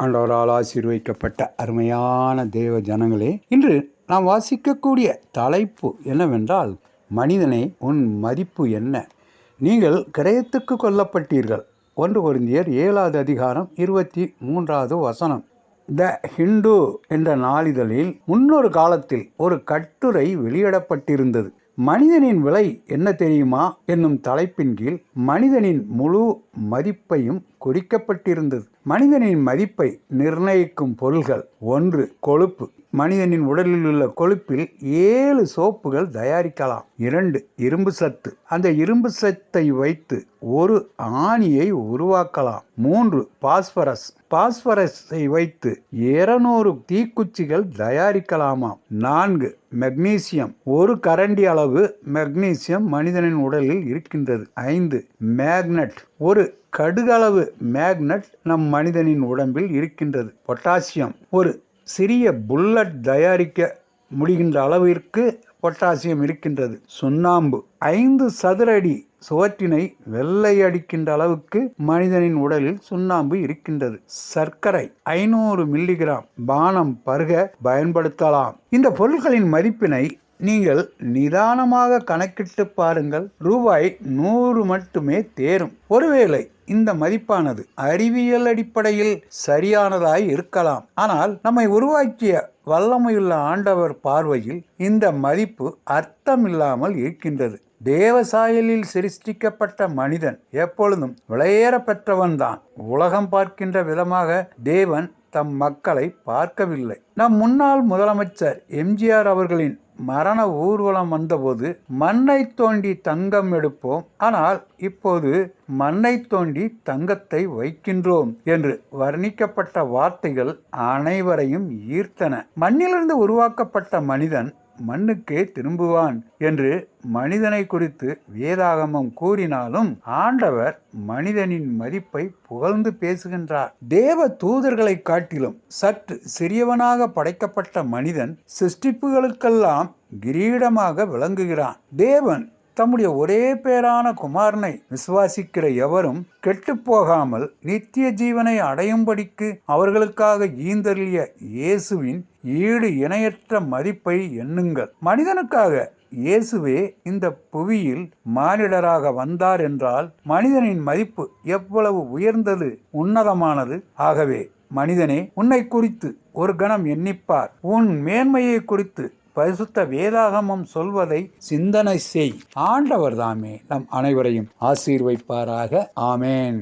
ஆண்டவரால் ஆசீர்வதிக்கப்பட்ட அருமையான தேவ ஜனங்களே இன்று நாம் வாசிக்கக்கூடிய தலைப்பு என்னவென்றால் மனிதனே உன் மதிப்பு என்ன? நீங்கள் கிரயத்துக்கு கொல்லப்பட்டீர்கள். ஒன்று பொருந்தியர் ஏழாவது அதிகாரம் இருபத்தி மூன்றாவது வசனம். த ஹிந்து என்ற நாளிதழில் முன்னொரு காலத்தில் ஒரு கட்டுரை வெளியிடப்பட்டிருந்தது. மனிதனின் விலை என்ன தெரியுமா? என்னும் தலைப்பின் கீழ் மனிதனின் முழு மதிப்பையும் குறிக்கப்பட்டிருந்தது. மனிதனின் மதிப்பை நிர்ணயிக்கும் பொருள்கள் ஒன்று கொழுப்பு. மனிதனின் உடலில் உள்ள கொழுப்பில் ஏழு சோப்புகள் தயாரிக்கலாம். இரண்டு இரும்பு சத்து. அந்த இரும்பு சத்தை வைத்து ஒரு ஆணியை உருவாக்கலாம். மூன்று பாஸ்பரஸ். பாஸ்பரஸை வைத்து இருநூறு தீக்குச்சிகள் தயாரிக்கலாமாம் நான்கு மெக்னீசியம். ஒரு கரண்டி அளவு மெக்னீசியம் மனிதனின் உடலில் இருக்கின்றது. ஐந்து மேக்னட். ஒரு கடுகளவு மேக்னட் நம் மனிதனின் உடம்பில் இருக்கின்றது. பொட்டாசியம். ஒரு சிறிய புல்லட் தயாரிக்க முடிகின்ற அளவிற்கு பொட்டாசியம் இருக்கின்றது. சுண்ணாம்பு ஐந்து சதுர அடி சுவற்றினை வெள்ளை அடிக்கின்ற அளவுக்கு மனிதனின் உடலில் சுண்ணாம்பு இருக்கின்றது. சர்க்கரை ஐநூறு மில்லிகிராம் பானம் பருக பயன்படுத்தலாம். இந்த பொருட்களின் மதிப்பினை நீங்கள் நிதானமாக கணக்கிட்டு பாருங்கள். ரூபாய் நூறு மட்டுமே தேரும். ஒருவேளை இந்த மதிப்பானது அறிவியல் அடிப்படையில் சரியானதாய் இருக்கலாம். ஆனால் நம்மை உருவாக்கிய வல்லமையுள்ள ஆண்டவர் பார்வையில் இந்த மதிப்பு அர்த்தமில்லாமல் இருக்கின்றது. தேவசாயலில் சிருஷ்டிக்கப்பட்ட மனிதன் எப்பொழுதும் விளையேற பெற்றவன்தான் உலகம் பார்க்கின்ற விதமாக தேவன் தம் மக்களை பார்க்கவில்லை. நம் முன்னாள் முதலமைச்சர் எம்ஜிஆர் அவர்களின் மரண ஊர்வலம் வந்தபோது மண்ணை தோண்டி தங்கம் எடுப்போம். ஆனால் இப்போது மண்ணை தோண்டி தங்கத்தை வைக்கின்றோம் என்று வர்ணிக்கப்பட்ட வார்த்தைகள் அனைவரையும் ஈர்த்தன. மண்ணிலிருந்து உருவாக்கப்பட்ட மனிதன் மண்ணுக்கே திரும்புவான் என்று மனிதனை குறித்து வேதாகமம் கூறினாலும் ஆண்டவர் மனிதனின் மதிப்பை புகழ்ந்து பேசுகின்றார். தேவ தூதர்களை காட்டிலும் சற்று சிறியவனாக படைக்கப்பட்ட மனிதன் சிருஷ்டிப்புகளுக்கெல்லாம் கிரீடமாக விளங்குகிறான். தேவன் தம்முடைய ஒரே பேரான குமாரனை விசுவாசிக்கிற எவரும் கெட்டுப்போகாமல் நித்திய ஜீவனை அடையும்படிக்கு அவர்களுக்காக ஈந்தருளிய இயேசுவின் ஈடு இணையற்ற மதிப்பை எண்ணுங்கள். மனிதனுக்காக இயேசுவே இந்த புவியில் மானிடராக வந்தார் என்றால் மனிதனின் மதிப்பு எவ்வளவு உயர்ந்தது உன்னதமானது? ஆகவே மனிதனே உன்னை குறித்து ஒரு கணம் எண்ணிப்பார். உன் மேன்மையை குறித்து பரிசுத்த வேதாகமம் சொல்வதை சிந்தனை செய். ஆண்டவர் தாமே நம் அனைவரையும் ஆசீர்வைப்பாராக. ஆமேன்.